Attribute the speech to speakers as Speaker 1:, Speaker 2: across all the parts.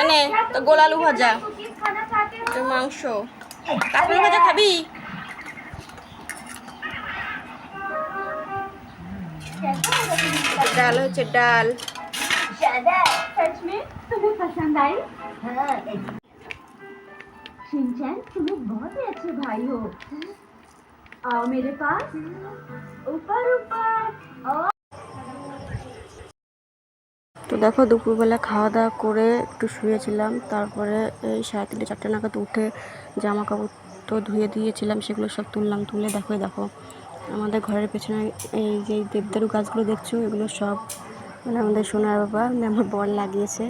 Speaker 1: এনে তো গোল আলু ভাজা তো মাংস কাঁকড়ি ভাজা খাবি ডাল হচ্ছে ডাল
Speaker 2: सच में तुम्हें पसंद आई शिनचैन तुम लोग बहुत ही अच्छे भाई हो आओ मेरे पास ऊपर ऊपर और
Speaker 1: তো দেখো দুপুরবেলা খাওয়া দাওয়া করে একটু শুয়েছিলাম, তারপরে এই সাড়ে তিনটে, চারটে নাগাদ উঠে জামা কাপড় তো ধুয়ে দিয়েছিলাম, সেগুলো সব তুললাম, তুলে দেখো দেখো, আমাদের ঘরের পেছনে এই যে দেবদারু গাছগুলো দেখছ, এগুলো সব মানে আমাদের সোনার বাবা মানে আমার বর লাগিয়েছে,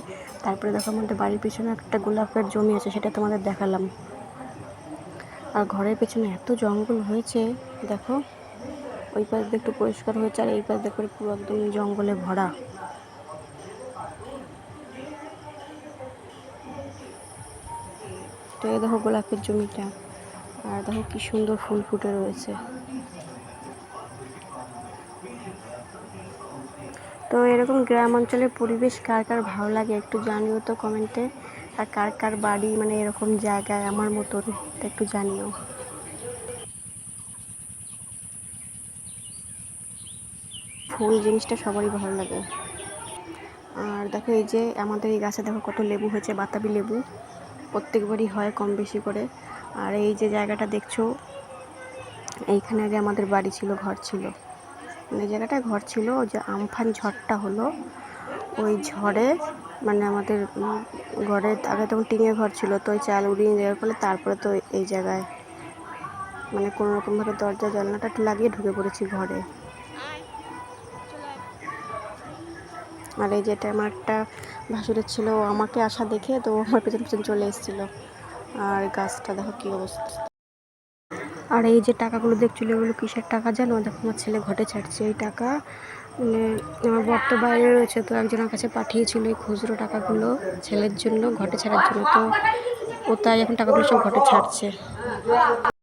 Speaker 1: তারপরে দেখো আমাদের বাড়ির পেছনে একটা গোলাপের জমি আছে, সেটা তোমাদের দেখালাম। আর ঘরের পেছনে এত জঙ্গল হয়েছে, দেখো, ওই পাশ দিয়ে একটু পরিষ্কার হয়েছে, আর এই পাশ দিয়ে পুরো একদম জঙ্গলে ভরা। এই দেখো গোলাপের জমিটা। আর দেখো কি সুন্দর ফুল ফুটে রয়েছে। তো এরকম গ্রাম অঞ্চলের পরিবেশ কার কার ভালো লাগে একটু জানিও তো কমেন্টে আর কার কার বাড়ি মানে এরকম জায়গায় আমার মতন একটু জানিও। ফুল জিনিসটা সবারই ভালো লাগে। আর দেখো এই যে আমাদের এই গাছে দেখো কত লেবু হয়েছে, বাতাবি লেবু। প্রত্যেকবারই হয় কম বেশি করে। আর এই যে জায়গাটা দেখছ, এইখানে আগে আমাদের বাড়ি ছিল, ঘর ছিল। মানে এই জায়গাটায় ঘর ছিল যে আমফান ঝড়টা হলো। ওই ঝড়ে মানে আমাদের ঘরে আগে তখন টিঙের ঘর ছিল, তো ওই চাল উড়িয়ে দেওয়ার ফলে তারপরে তো এই জায়গায় মানে কোনো রকমভাবে দরজা, জানলাটা লাগিয়ে ঢুকে পড়েছি ঘরে। আর এই যেটা আমার একটা ভাসুরের ছিল আমাকে আসা দেখে তো আমার পেছন পেছন চলে এসেছিল। আর গাছটা দেখো কী অবস্থা। আর এই যে টাকাগুলো দেখছিল এগুলো কিসের টাকা জানো? দেখো আমার ছেলে ঘটে ছাড়ছে এই টাকা। মানে আমার বর তো বাইরে রয়েছে, তো একজনের কাছে পাঠিয়েছিল এই খুচরো টাকাগুলো ছেলের জন্য, ঘটে ছাড়ার জন্য। তো ও তাই এখন টাকাগুলো সব ঘটে ছাড়ছে।